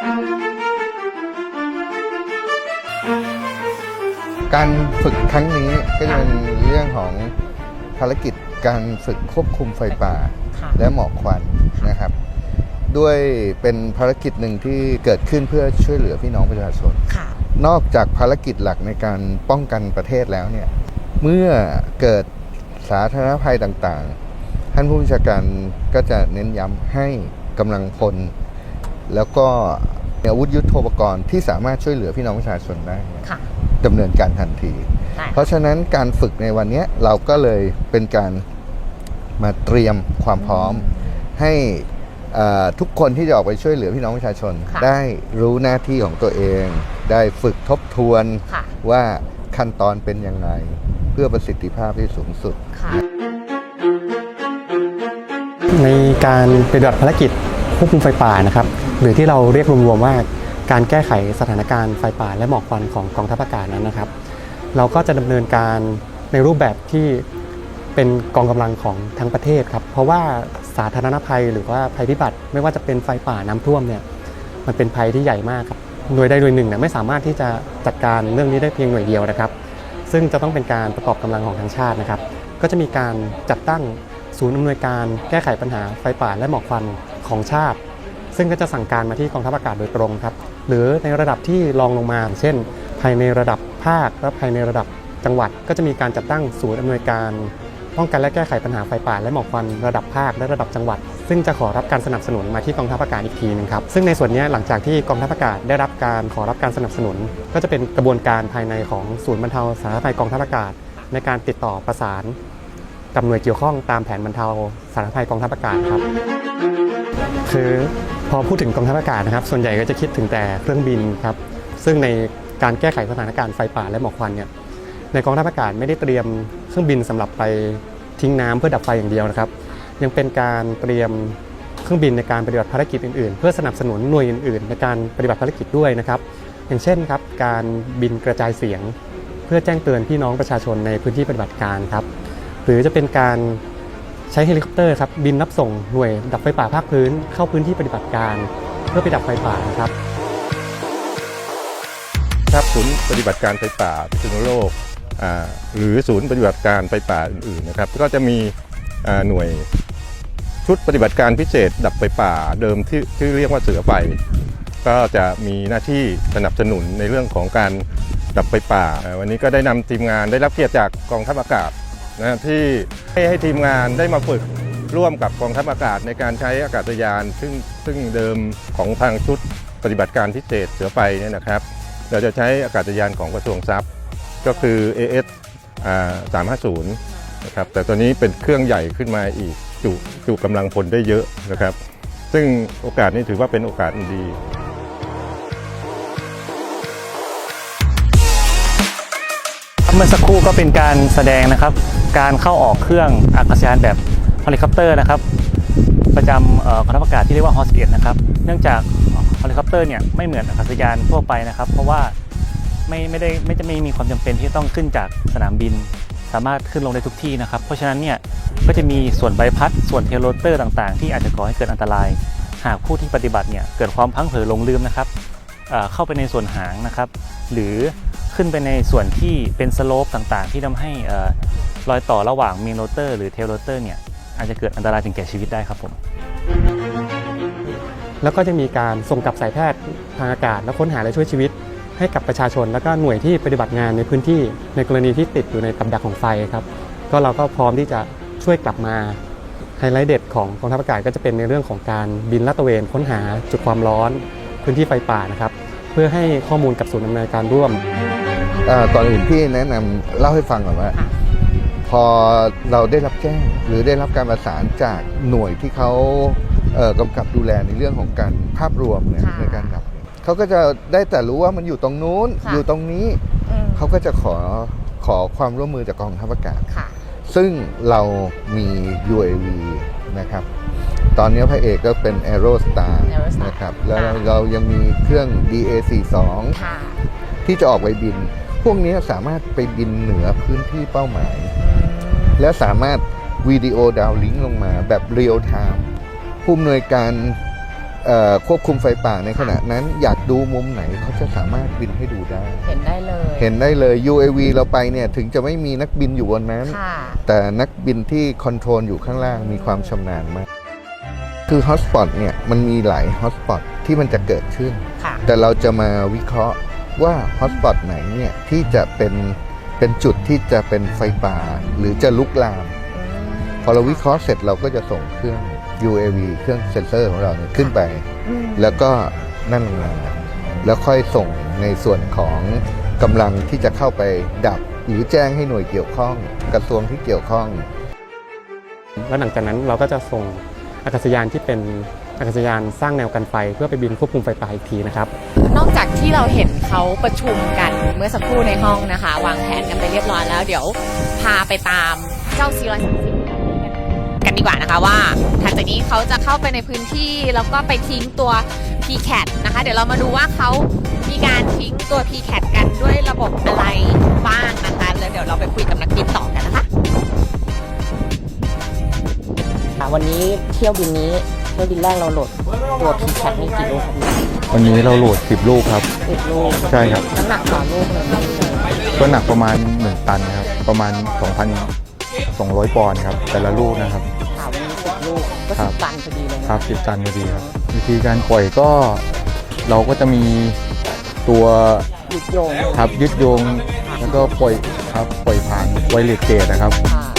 การฝึกครั้งนี้ก็จะเป็นเรื่องของภารกิจการฝึกควบคุมไฟป่าค่ะและหมอกควันนะครับ ด้วยเป็นภารกิจหนึ่งที่เกิดขึ้นเพื่อช่วยเหลือพี่น้องประชาชนค่ะนอกจากภารกิจหลักในการป้องกันประเทศแล้วเนี่ยเมื่อเกิดสาธารณภัยต่างๆ ท่านผู้บัญชาการก็จะเน้นย้ำให้กำลังพล แล้วก็อาวุธยุทโธปกรณ์ที่สามารถช่วยเหลือพี่น้องประชาชนได้เนี่ยค่ะ ดำเนินการทันที ได้ เพราะฉะนั้นการฝึกในวันเนี้ยเราก็เลยเป็นการมาเตรียมความพร้อม ให้เอ่อทุกคนที่จะออกไปช่วยเหลือพี่น้องประชาชนะได้รู้หน้าที่ของตัวเอง ได้ฝึกทบทวน ค่ะ ว่าขั้นตอนเป็นยังไง เพื่อประสิทธิภาพที่สูงสุด ค่ะ ในการปฏิบัติภารกิจ ควบคุมไฟป่านะครับหรือที่เราเรียกรวมๆว่าการแก้ไขสถานการณ์ไฟป่าและหมอกควันของกองทัพอากาศนั้นนะครับ เราก็จะดำเนินการในรูปแบบที่เป็นกองกำลังของทั้งประเทศครับ เพราะว่าสาธารณภัยหรือว่าภัยพิบัติ ไม่ว่าจะเป็นไฟป่าน้ำท่วมเนี่ยมันเป็นภัยที่ใหญ่มากครับหน่วยใดหน่วยหนึ่งเนี่ยไม่สามารถที่จะจัดการเรื่องนี้ได้เพียงหน่วยเดียวนะครับ ซึ่งจะต้องเป็นการประกอบกำลังของทั้งชาตินะครับ ก็จะมีการจัดตั้งศูนย์อำนวยการแก้ไขปัญหาไฟป่าและหมอกควัน ของชาติ ซึ่งก็จะสั่งการมาที่กองทัพอากาศโดยตรงครับ หรือในระดับที่รองลงมา เช่น ภายในระดับภาคและภายในระดับจังหวัด ก็จะมีการจัดตั้งศูนย์อำนวยการป้องกันและแก้ไขปัญหาไฟป่าและหมอกควันระดับภาคและระดับจังหวัด ซึ่งจะขอรับการสนับสนุนมาที่กองทัพอากาศอีกทีหนึงครับซึ่งในส่วนนี้หลังจากที่กองทัพอากาศได้รับการขอรับการสนับสนุน ก็จะเป็นกระบวนการภายในของศูนย์บรรเทาสาธารณภัยกองทัพอากาศ ในการติดต่อประสานกับหน่วยเกี่ยวข้องตามแผนบรรเทาสาธารณภัยกองทัพอากาศครับ คือพอพูดถึงกองทัพอากาศนะครับ ส่วนใหญ่ก็จะคิดถึงแต่เครื่องบินครับ ซึ่งในการแก้ไขสถานการณ์ไฟป่าและหมอกควันเนี่ย ในกองทัพอากาศไม่ได้เตรียมเครื่องบินสำหรับไปทิ้งน้ำเพื่อดับไฟอย่างเดียวนะครับ ยังเป็นการเตรียมเครื่องบินในการปฏิบัติภารกิจอื่นๆ เพื่อสนับสนุนหน่วยอื่นๆ ในการปฏิบัติภารกิจด้วยนะครับ อย่างเช่นครับ การบินกระจายเสียง เพื่อแจ้งเตือนพี่น้องประชาชนในพื้นที่ปฏิบัติการครับ หรือจะเป็นการ ใช้เฮลิคอปเตอร์ครับบินรับส่งหน่วยดับไฟป่าภาคพื้น เข้าพื้นที่ปฏิบัติการ เพื่อไปดับไฟป่านะครับครับศูนย์ปฏิบัติการไฟป่าพิษณุโลกหรือศูนย์ปฏิบัติการไฟป่าอื่นๆนะครับก็จะมีหน่วยชุดปฏิบัติการพิเศษ ดับไฟป่าเดิมที่ที่เรียกว่าเสือไฟก็จะมีหน้าที่สนับสนุนในเรื่องของการดับไฟป่าอ่าวันนี้ก็ได้นำทีมงานได้รับเกียรติจากกองทัพอากาศ นะที่ให้ให้ทีมงานได้มาฝึกร่วมกับกองทัพอากาศในการใช้อากาศยาน ซึ่งซึ่งเดิมของทางชุดปฏิบัติการพิเศษเสือไฟเนี่ยนะครับ เราจะใช้อากาศยานของกระทรวงทรัพย์ ก็คือ AS อ่า350นะครับแต่ตัวนี้เป็นเครื่องใหญ่ขึ้นมาอีกจุจุกำลังพลได้เยอะนะครับ ซึ่งโอกาสนี้ถือว่าเป็นโอกาสดีเมื่อสักครู่ก็เป็นการแสดงนะครับ การเข้าออกเครื่องอากาศยานแบบเฮลิคอปเตอร์นะครับ ประจำกองทัพอากาศที่เรียกว่าฮอสเกตนะครับ เนื่องจากเฮลิคอปเตอร์เนี่ยไม่เหมือนอากาศยานทั่วไปนะครับ เพราะว่าไม่ไม่ได้ไม่จะไม่มีความจำเป็นที่ต้องขึ้นจากสนามบิน สามารถขึ้นลงได้ทุกที่นะครับ เพราะฉะนั้นเนี่ยก็จะมีส่วนใบพัดส่วนเทโรเตอร์ต่างๆ ที่อาจจะก่อให้เกิดอันตราย หากผู้ที่ปฏิบัติเนี่ยเกิดความพังเผลอลงลืมนะครับเข้าไปในส่วนหางนะครับ หรือ ขึ้นไปในส่วนที่เป็นสโลปต่างๆ ที่ทำให้รอยต่อระหว่างเมนโรเตอร์หรือเทลโรเตอร์เนี่ยอาจจะเกิดอันตรายถึงแก่ชีวิตได้ครับผม แล้วก็จะมีการส่งกลับสายแพทย์ทางอากาศ และค้นหาและช่วยชีวิต ให้กับประชาชน แล้วก็หน่วยที่ปฏิบัติงานในพื้นที่ในกรณีที่ติดอยู่ในกับดักของไฟครับก็เราก็พร้อมที่จะช่วยกลับมาไฮไลท์เด็ดของกองทัพอากาศก็จะเป็นในเรื่องของการบินลาดตระเวนค้นหาจุดความร้อน พื้นที่ไฟป่านะครับ เพื่อให้ข้อมูลกับศูนย์ดำเนินการร่วม ก่อนอื่นพี่แนะนำเล่าให้ฟังก่อนว่าค่ะพอเราได้รับแจ้งหรือได้รับการประสานจากหน่วยที่เขาเอ่อกำกับดูแลในเรื่องของการภาพรวมเนี่ยค่ะในการดับเขาก็จะได้แต่รู้ว่ามันอยู่ตรงนู้นค่ะอยู่ตรงนี้อืมเขาก็จะขอขอความร่วมมือจากกองทัพอากาศค่ะซึ่งเรามี UAV นะครับ ตอนนี้พระเอกก็เป็น Aerostar Aerostar นะครับ แล้วค่ะเรายังมีเครื่อง DA42 ค่ะ ที่จะออกไปบิน พวกนี้สามารถไปบินเหนือพื้นที่เป้าหมายอืมและสามารถวิดีโอดาวลิงก์ลงมาแบบเรียลไทม์ผู้อำนวยการเอ่อควบคุมไฟป่าในขณะนั้นอยากดูมุมไหนเขาจะสามารถบินให้ดูได้ เห็นได้เลย เห็นได้เลย UAV เราไปเนี่ยถึงจะไม่มีนักบินอยู่บนนั้นค่ะแต่นักบินที่คอนโทรลอยู่ข้างล่างมีความชำนาญมาก คือฮอตสปอตเนี่ยมันมีหลายฮอตสปอตที่มันจะเกิดขึ้นค่ะแต่เราจะมาวิเคราะห์ ว่าฮอตสปอตไหนเนี่ยที่จะเป็นเป็นจุดที่จะเป็นไฟป่าหรือจะลุกลาม พอเราวิเคราะห์เสร็จเราก็จะส่งเครื่อง UAV เครื่องเซ็นเซอร์ของเราเนี่ยขึ้นไปอืมแล้วก็นั่นลงมาแล้วค่อยส่งในส่วนของกำลังที่จะเข้าไปดับ หรือแจ้งให้หน่วยเกี่ยวข้อง กระทรวงที่เกี่ยวข้อง แล้วหลังจากนั้นเราก็จะส่งอากาศยานที่เป็น อากาศยานสร้างแนวกันไฟ เพื่อไปบินควบคุมไฟป่าอีกทีนะครับ นอกจากที่เราเห็นเขาประชุมกันเมื่อสักครู่ในห้องนะคะ วางแผนกันไปเรียบร้อยแล้ว เดี๋ยวพาไปตามเจ้าซีรอยสามสิบกันดีกว่านะคะว่าหลังจากนี้เขาจะเข้าไปในพื้นที่แล้วก็ไปทิ้งตัว p c a t นะคะ เดี๋ยวเรามาดูว่าเขามีการทิ้งตัว p c a t กันด้วยระบบอะไรบ้างนะคะแล้วเดี๋ยวเราไปคุยกับนักบินต่อกันนะคะค่ะวันนี้เที่ยวบินนี้ เที่ยวบินแรกเราโหลดตัวพีแคทนี่กี่ลูกครับวันนี้เราโหลด 10 ลูกครับ สิบลูกใช่ครับ น้ำหนักต่อลูกเลยก็หนักประมาณ 1 ตันนะครับ ประมาณ 2,200 ปอนด์ครับ แต่ละลูกนะครับค่ะวันนี้สิบลูกก็ครัสิบบ ตันพอดีเลยนะครับ 10 ตันพอดีครับ วิธีการปล่อยก็เราก็จะมีตัวหยุดโยงทับยึดโยง แล้วก็ปล่อยครับปล่อยผ่านไวเลสเกตนะครับค่ะ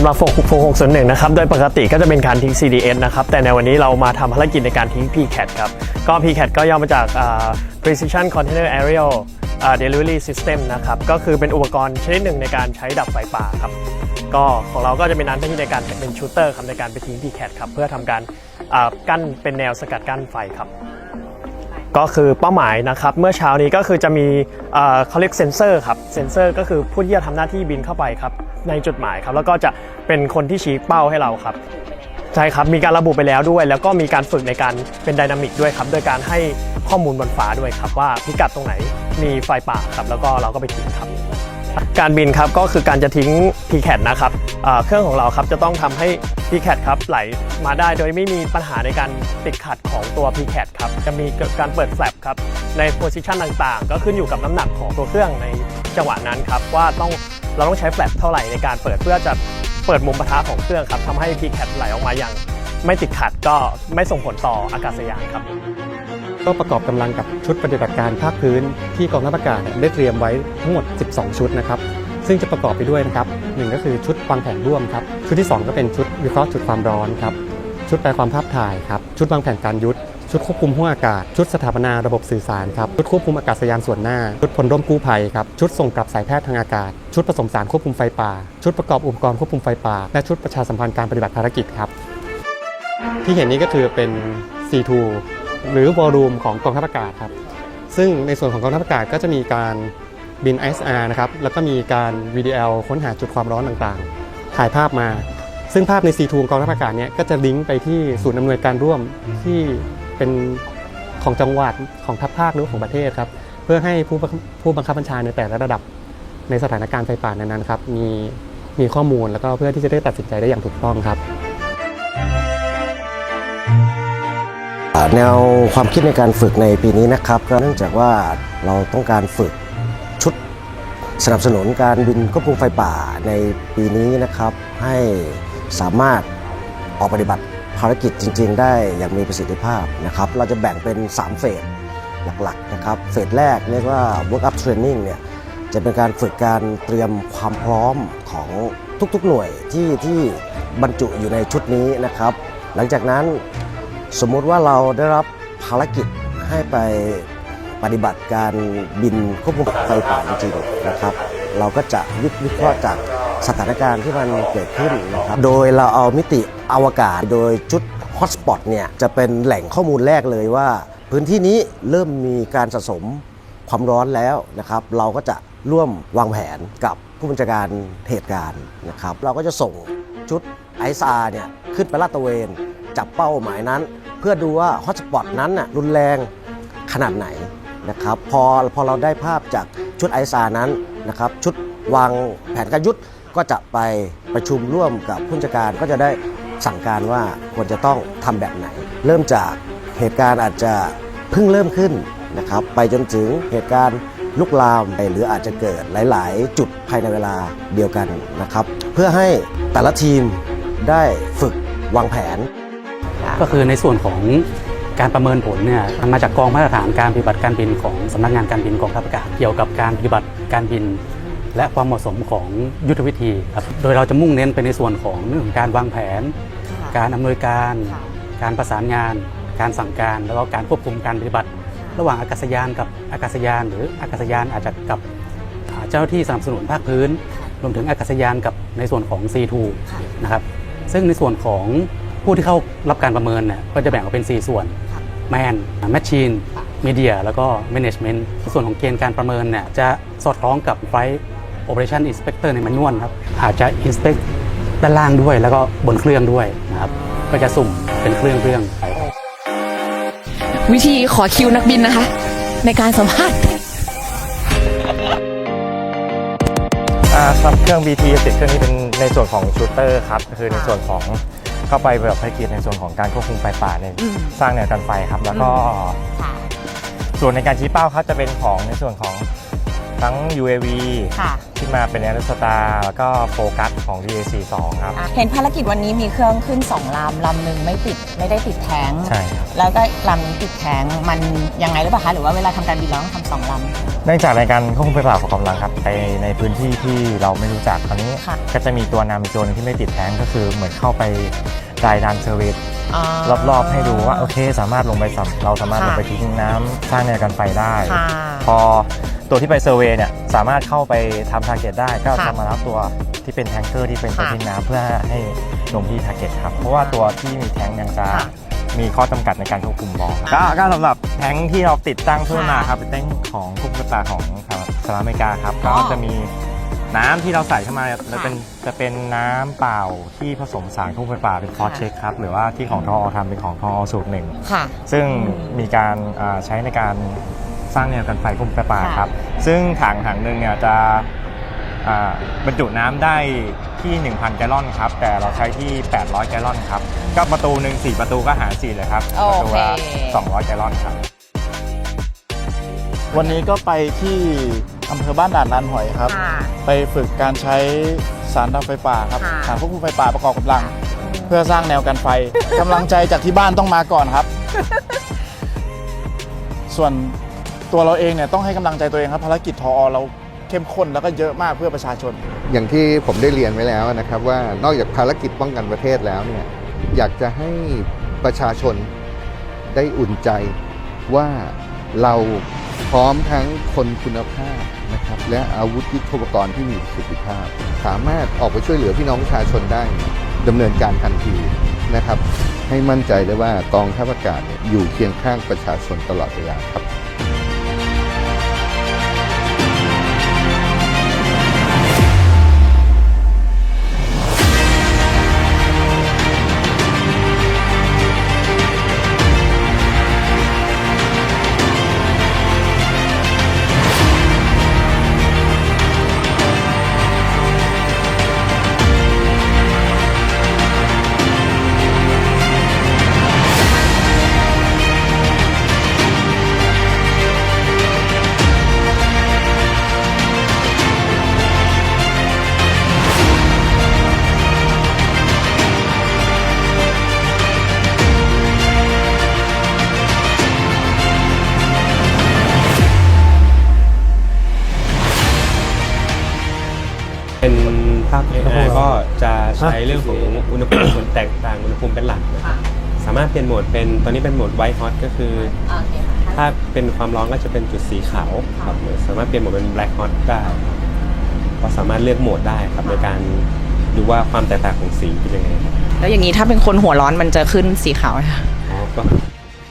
สำหรับโฟกโฟกส่วนหนึ่งนะครับ โดยปกติก็จะเป็นการทิ้ง CDS นะครับ แต่ในวันนี้เรามาทำภารกิจในการทิ้ง PCAT ครับ ก็ PCAT ก็ย่อมาจาก Precision Container Aerial Delivery System นะครับ ก็คือเป็นอุปกรณ์ชนิดหนึ่งในการใช้ดับไฟป่าครับ ก็ของเราก็จะเป็นหน้าที่ในการเป็นชูเตอร์ครับในการไปทิ้ง PCAT ครับ เพื่อทำการกั้นเป็นแนวสกัดกั้นไฟครับ ก็คือเป้าหมายนะครับ เมื่อเช้านี้ก็คือจะมีเขาเรียกเซนเซอร์ครับ เซนเซอร์ก็คือผู้ที่จะทำหน้าที่บินเข้าไปครับ ในจุดหมายครับ แล้วก็จะเป็นคนที่ชี้เป้าให้เราครับ ใช่ครับ มีการระบุไปแล้วด้วย แล้วก็มีการฝึกในการเป็นไดนามิกด้วยครับ โดยการให้ข้อมูลบนฟ้าด้วยครับ ว่าพิกัดตรงไหนมีไฟป่าครับ แล้วก็เราก็ไปถึงครับ การบินครับก็คือการจะทิ้ง p c a t นะครับเครื่องของเราครับจะต้องทำให้ p c a t ครับไหลมาได้โดยไม่มีปัญหาในการติดขัดของตัว p c a t ครับจะมีการเปิดแฟลปครับในโพซิชันต่างๆ ก็ขึ้นอยู่กับน้ำหนักของตัวเครื่องในจังหวะนั้นครับว่าต้องเราต้องใช้แฟลปเท่าไหร่ในการเปิดเพื่อจะเปิดมุมปะทะของเครื่องครับทำให้ p c a t ไหลออกมาอย่างไม่ติดขัดก็ไม่ส่งผลต่ออากาศยานครับ ก็ประกอบกำลังกับชุดปฏิบัติการภาคพื้นที่กองทัพอากาศได้เตรียมไว้ทั้งหมด 12 ชุดนะครับซึ่งจะประกอบไปด้วยนะครับหนึ่งก็คือชุดวางแผนร่วมครับชุดที่ 2 ก็เป็นชุดวิเคราะห์จุดความร้อนครับชุดแปลความภาพถ่ายครับชุดวางแผนการยุทธชุดควบคุมห้วงอากาศ ชุดสถาปนาระบบสื่อสารครับ ชุดควบคุมอากาศยานส่วนหน้า ชุดพลร่มกู้ภัยครับ ชุดส่งกลับสายแพทย์ทางอากาศ ชุดผสมสารควบคุมไฟป่า ชุดประกอบอุปกรณ์ควบคุมไฟป่า และชุดประชาสัมพันธ์การปฏิบัติภารกิจครับ ที่เห็นนี้ก็คือเป็น C2 หรือวอลลุ่มของกองทัพอากาศครับ ซึ่งในส่วนของกองทัพอากาศก็จะมีการบิน ISR นะครับแล้วก็มีการ VDL ค้นหาจุดความร้อนต่างๆ ถ่ายภาพมา ซึ่งภาพใน C2 ของกองทัพอากาศเนี่ยก็จะลิงก์ไปที่ศูนย์อำนวยการร่วมที่เป็นของจังหวัดของทัพภาคหรือของประเทศครับเพื่อให้ผู้ผู้บังคับบัญชาในแต่ละระดับในสถานการณ์ไฟป่านั้นๆครับมีมีข้อมูลแล้วก็เพื่อที่จะได้ตัดสินใจได้อย่างถูกต้องครับ แนวความคิดในการฝึกในปีนี้นะครับก็เนื่องจากว่าเราต้องการฝึกชุดสนับสนุนการบินควบคุมไฟป่าในปีนี้นะครับ ให้สามารถออกปฏิบัติภารกิจจริง ๆ ได้อย่างมีประสิทธิภาพนะครับ เราจะแบ่งเป็น 3 เฟสหลักๆนะครับ เฟสแรกเรียกว่า work up training เนี่ยจะเป็นการฝึกการเตรียมความพร้อมของทุกๆหน่วยที่ที่บรรจุอยู่ในชุดนี้นะครับ หลังจากนั้น สมมุติว่าเราได้รับภารกิจให้ไปปฏิบัติการบินควบคุมไฟป่าจริงๆนะครับ เราก็จะวิเคราะห์จากสถานการณ์ที่มันเกิดขึ้นนะครับ โดยเราเอามิติอวกาศ โดยจุดฮอตสปอตเนี่ยจะเป็นแหล่งข้อมูลแรกเลยว่า พื้นที่นี้เริ่มมีการสะสมความร้อนแล้วนะครับ เราก็จะร่วมวางแผนกับผู้บัญชาการเหตุการณ์นะครับ เราก็จะส่งชุดไอซาเนี่ยขึ้นไปลาดตระเวน จับเป้าหมายนั้น เพื่อดูว่าฮอตสปอตนั้นน่ะรุนแรงขนาดไหนนะครับพอพอเราได้ภาพจากชุดไอซานั้นนะครับชุดวางแผนการยุทธก็จะไปประชุมร่วมกับผู้จัดการก็จะได้สั่งการว่าควรจะต้องทำแบบไหน เริ่มจากเหตุการณ์อาจจะเพิ่งเริ่มขึ้นนะครับไปจนถึงเหตุการณ์ลุกลามไปหรืออาจจะเกิดหลาย ๆ จุดภายในเวลาเดียวกันนะครับ เพื่อให้แต่ละทีมได้ฝึกวางแผน ก็คือในส่วนของการประเมินผลเนี่ยมันมาจากกองมาตรฐานการปฏิบัติการบินของสำนักงานการบินกองทัพอากาศเกี่ยวกับการปฏิบัติการบิน และความเหมาะสมของยุทธวิธีครับโดยเราจะมุ่งเน้นไปในส่วนของเรื่องของการวางแผน การอำนวยการ การประสานงาน การสั่งการ แล้วก็การควบคุมการปฏิบัติ ระหว่างอากาศยานกับอากาศยาน หรืออากาศยานอาจจะกับอ่าเจ้าหน้าที่สนับสนุนภาคพื้น รวมถึงอากาศยานกับในส่วนของ C2 นะครับซึ่งในส่วนของ ผู้ที่เข้ารับการประเมินเนี่ยก็จะแบ่งออกเป็น 4 ส่วน Man Machine Media แล้วก็ Management ส่วนของเกณฑ์การประเมินเนี่ยจะสอดคล้องกับ Flight Operation Inspector ในแมนนวลครับอาจจะ inspect ด้านล่างด้วย แล้วก็บนเครื่องด้วยนะครับก็จะสุ่มเป็นเครื่องเครื่องๆไปวิธีขอคิวนักบินนะคะ ในการสัมภาษณ์อ่าครับเครื่อง BT ติดเครื่องนี้เป็นในส่วนของชูเตอร์ครับก็คือในส่วนของ เข้าไปแบบภารกิจในส่วนของการควบคุมไฟป่าในอืม สร้างแนวกันไฟครับ แล้วก็ค่ะ ส่วนในการชี้เป้าครับจะเป็นของในส่วนของทั้ง UAV ค่ะที่มาเป็นแอร์สตาร์แล้วก็โฟกัสของ DA42 ครับเห็นภารกิจวันนี้มีเครื่องขึ้น2ลำลำหนึ่งไม่ติดไม่ได้ติดแท้ง ใช่ครับ แล้วก็ลำนี้ติดแท้งมันยังไงหรือเปล่าคะ หรือว่าเวลาทำการบินเราต้องทำสองลำ เนื่องจากในการควบคุมไฟป่าของกำลังครับไปในพื้นที่ที่เราไม่รู้จักคราวนี้ ค่ะ ก็จะมีตัวนำอีกตัวหนึงที่ไม่ติดแท้งก็คือเหมือนเข้าไปรายดันเซอร์วิสอ๋อรอบๆ ให้ดูว่าโอเคสามารถลงไปสำเราสามารถค่ะลงไปทิ้งน้ำสร้างแนวกันไฟได้ ค่ะ พอตัวที่ไปเซอร์เวย์เนี่ยสามารถเข้าไปทำทาร์เก็ตได้ก็ค่ะจะมารับตัวที่เป็นแทงเกอร์ที่เป็นตัวค่ะทิ้งน้ำเพื่อให้ลงที่ทาร์เก็ตครับ เพราะว่าตัวที่มีแทงยังจะค่ะ มีข้อจำกัดในการควบคุมบอลก็ก็สำหรับแทงที่เราติดตั้งเพิ่มมาครับเป็นแทงของควบคุมไฟป่าของสหรัฐอเมริกาครับอ๋ก็อจะมีน้ำที่เราใส่เข้ามาจะเป็นจะเป็นน้ำเปล่าที่ผสมสารควบคุมไฟป่าเป็นคอร์เช็คครับหรือว่าที่ของทอทำเป็นของทอสูตรหนึ่งค่ะ ซึ่งมีการอ่าใช้ในการสร้างแนวกันไฟคุมไฟป่าค่ะครับ ซึ่งถังถังหนึ่งเนี่ยจะอ่า บรรจุน้ำได้ที่ 1,000 แกลลอนครับ แต่เราใช้ที่ 800 แกลลอนครับ ก็ประตูหนึ่ง4ประตูก็หาร4เลยครับโอประตูเคละ200 แกลลอนครับ วันนี้ก็ไปที่อำเภอบ้านด่านลานหอยครับ ค่ะไปฝึกการใช้สารดับไฟป่าครับ ค่ะ สารควบคุมไฟป่าประกอบกำลัง เพื่อสร้างแนวกันไฟ กำลังใจจากที่บ้านต้องมาก่อนครับ ส่วนตัวเราเองเนี่ยต้องให้กำลังใจตัวเองครับภารกิจทอเรา เข้มข้นแล้วก็เยอะมากเพื่อประชาชน อย่างที่ผมได้เรียนไว้แล้วนะครับว่านอกจากภารกิจป้องกันประเทศแล้วเนี่ยอยากจะให้ประชาชนได้อุ่นใจว่าเราพร้อมทั้งคนคุณภาพนะครับและอาวุธยุทโธปกรณ์ที่มีประสิทธิภาพ สามารถออกไปช่วยเหลือพี่น้องประชาชนได้ดำเนินการทันทีนะครับ ให้มั่นใจได้ว่ากองทัพอากาศอยู่เคียงข้างประชาชนตลอดเวลาครับ ใช้เรื่องของอุณหภูมิส่วนแตกต่างอุณหภูมิเป็นหลักนะครับสามารถเปลี่ยนโหมดเป็นตอนนี้เป็นโหมดไวท์ฮอตก็คือถ้าเป็นความร้อนก็จะเป็นจุดสีขาวครับสามารถเปลี่ยนโหมดเป็นแบล็คฮอตได้ครับก็สามารถเลือกโหมดได้ครับในการดูว่าความแตกต่างของสีเป็นยังไงครับแล้วอย่างนี้ถ้าเป็นคนหัวร้อนมันจะขึ้นสีขาวนะคะ อ๋อก็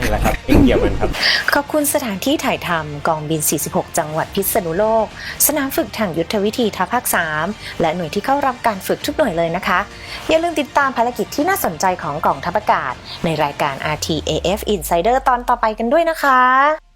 นี่แหละครับเกี่ยวกันครับ ขอบคุณสถานที่ถ่ายทำกองบิน 46 จังหวัดพิษณุโลก สนามฝึกทางยุทธวิธีทัพภาค 3 และหน่วยที่เข้ารับการฝึกทุกหน่วยเลยนะคะ อย่าลืมติดตามภารกิจที่น่าสนใจของกองทัพอากาศ ในรายการ RTAF Insider ตอนต่อไปกันด้วยนะคะ